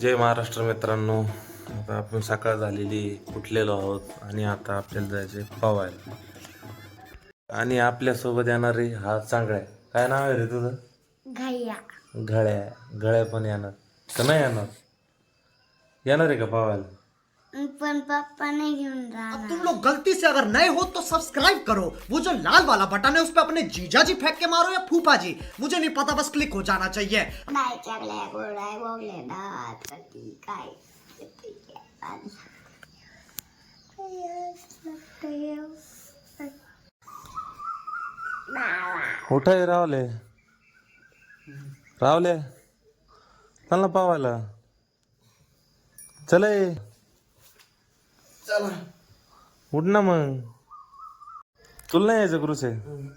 जय महाराष्ट्र मित्रांनो. आता आपण सकाळ झालेली उठलेलो आहोत आणि आता आपल्याला जायचे पवायला आणि आपल्यासोबत येणारे हा चांगला आहे. काय नाव आहे रे तुझं? घाया. घळ्या. घळ्या पण येणार. का नाही येणार? येणार आहे का पवायला पण घेऊन अब तुम लोग गलती से अगर नए हो तो सब्सक्राइब करो। वो जो लाल वाला बटन है उस पर अपने जीजा जी फेंक के मारो या फूफा जी। मुझे नहीं पता बस क्लिक हो जाना चाहिए। उठाय रावले। रावले चल ना पावायला चल। ए. उठ ना मग. तुला नाही यायचं क्रुस आहे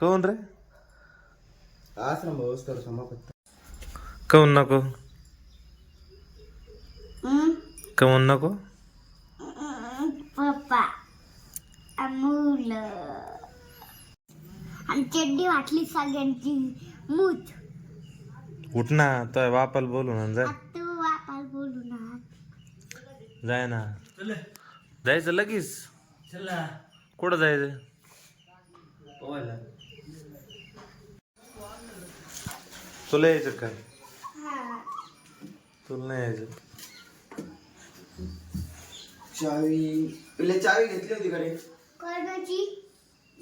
कोण रे? आश्रम व्यवस्था समाप्त काऊन नको. काऊन नको. पप्पा. अमूल. आणि चड्डी वाटली सगळ्यांची. मूत. उठ ना तो बापाला बोलू ना जा. तू वापाल बोलू ना जाय ना. जायचं लगेच? कुठं जायचं? तुला यायचं काय तुला नाही यायचं. चावी. पहिले चावी घेतली होती कडे कोणाची?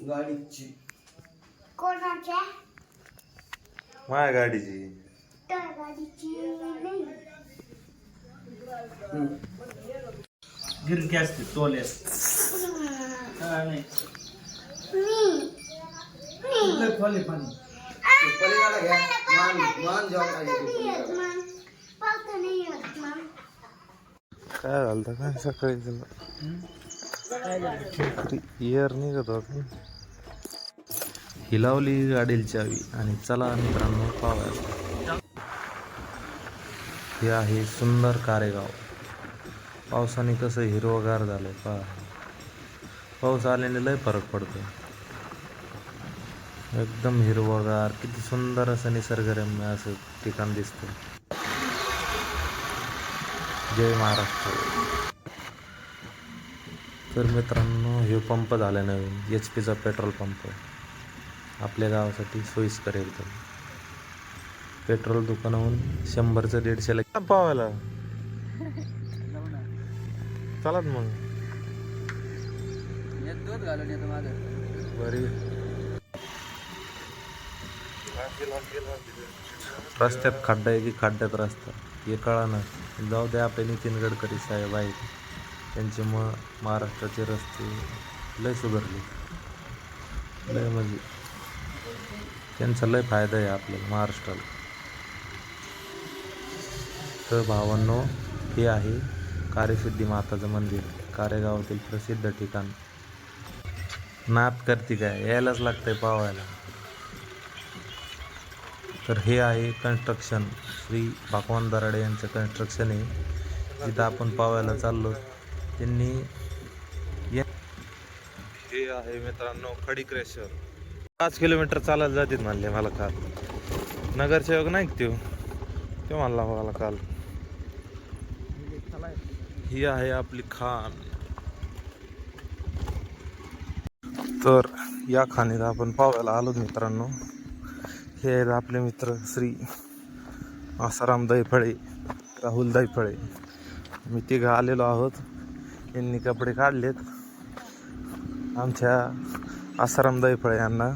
गाडीची. कोणाच्या? माझ्या गाडीची. गाडीची नाही. गिरकी असते तोले खोले पाणी पलीकडे घ्या मान मान जॉब काय झालं होतं? काय सकाळी तुला इयर निघत होत. हिलावली गाडीला चावी आणि चला मित्रांनो पाहायला हे आहे सुंदर कारेगाव. पावसाने कसं हिरवगार झालंय पहा. पाऊस आल्याने लय फरक पडतो एकदम हिरवगार किती सुंदर असं निसर्गरम्य असं ठिकाण दिसतं जय महाराष्ट्र. तर मित्रांनो हे पंप झाला नवीन. एच पीचा पेट्रोल पंप आपल्या गावासाठी सोयीस्कर एकदम. पेट्रोल दुकानाहून शंभरचं दीडशेला पावायला. चलात मग. बरी. रस्त्यात खड्डा आहे की खड्ड्यात रस्ता? हे कळा ना जाऊ द्या आपले नितीन गडकरी साहेब आहेत. त्यांच्यामुळं महाराष्ट्राचे रस्ते लय सुधारले. लय म्हणजे त्यांचा लय फायदा आहे आपल्याला महाराष्ट्राला. तर भावांनो हे आहे कार्यसिद्धी माताचं मंदिर कारेगावातील प्रसिद्ध ठिकाण. नात करते काय? यायलाच लागतंय पावायला. तर हे आहे कन्स्ट्रक्शन श्री भगवान दराडे यांचं कन्स्ट्रक्शन आहे. जिथं आपण पावायला चाललो. त्यांनी हे आहे मित्रांनो खडी क्रेशर पाच किलोमीटर चालायला जातील म्हणले मला काल. नगरसेवक नाही त्यो. तो म्हणला मला काल. ही आहे आपली खाण. तर या खाणीत आपण पावायला आलो मित्रांनो. हे आहेत आपले मित्र श्री आसाराम दैफळे राहुल दैफळे मी तिघं आलेलो आहोत. यांनी कपडे काढलेत. आमच्या आसाराम दैफळे यांना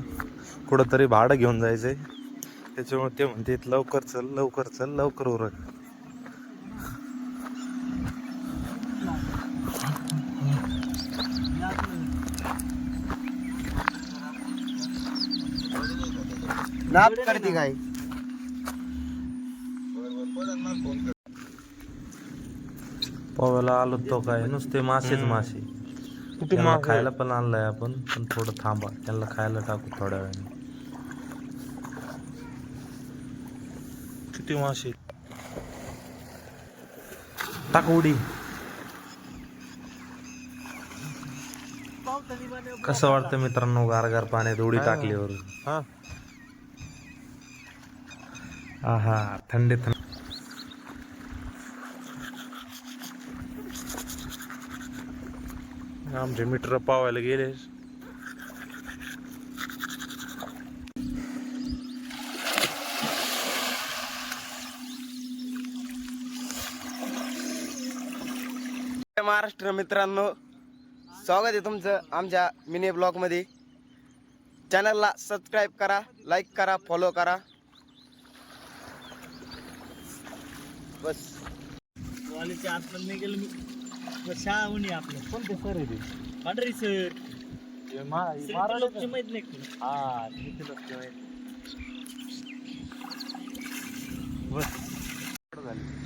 कुठंतरी भाडं घेऊन जायचं आहे त्याच्यामुळे ते म्हणते लवकर चल लवकर चल लवकर उरक. नाप करते काय पावायला आलो तो काय नुसते मासेच मासे. त्यांना खायला पण आणलंय आपण पण थोडं थांबा. त्यांना खायला टाकू थोड्या वेळाने. किती मासे? टाक उडी. कसं वाटतं मित्रांनो गारगार पाण्यात उडी टाकल्यावर? आहा थंडी थंड. आमचे मीटर पावायला गेले. महाराष्ट्र मित्रांनो स्वागत आहे तुमचं आमच्या मिनी ब्लॉगमध्ये. चॅनलला सबस्क्राईब करा लाईक करा फॉलो करा. बस. कॉलेजच्या आतमध्ये नाही गेलो मी. शाळा उणी आपलं. कोणते सर आहे पांढरी सर ते मा- लोकची माहीत नाही का? तुला? हा. बस.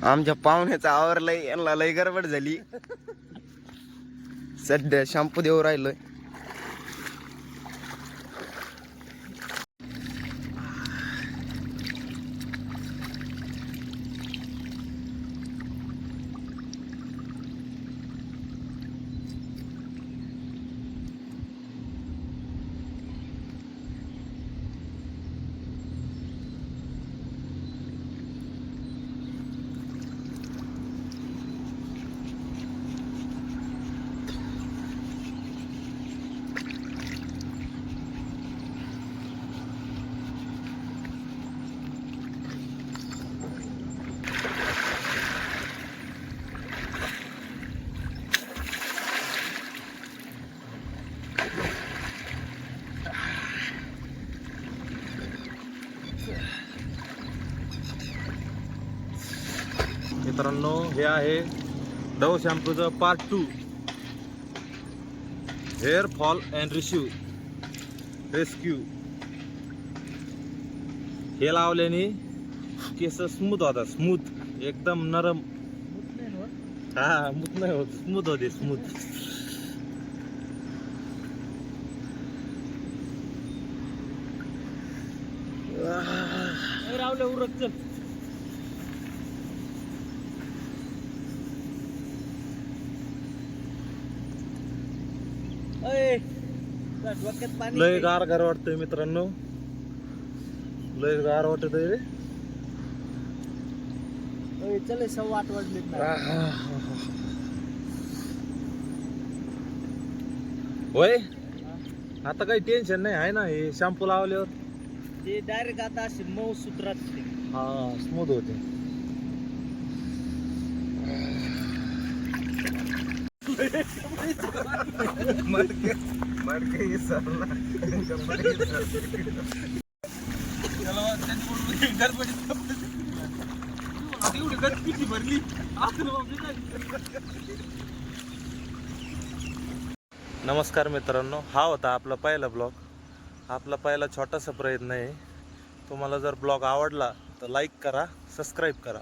आमच्या पाहुण्याचं आवरलंय यांना लय गडबड झाली. सध्या शॅम्पू देऊ राहिलोय. मित्रांनो हे आहे Dove शॅम्पूचं part two hair fall and rescue rescue. हे लावल्याने केस स्मूथ होतात स्मूथ. एकदम नरम. हा स्मूथ नाही होत स्मूथ होते स्मूथ. रावले उरक चल लय. गार गार वाटतंय मित्रांनो. लय गार वाटत रे. चल सव्वा आठ वाजलेत ना. होय? आता काही टेन्शन नाही आहे ना हे शॅम्पू लावल्यावर. ते डायरेक्ट आता असे मऊ सूत्रात हा स्मूथ होते. नमस्कार मित्रांनो हा होता आपला पहिला ब्लॉग. आपला पहिला छोटासा प्रयत्न आहे. तुम्हाला जर ब्लॉग आवडला तर लाईक करा सबस्क्राईब करा.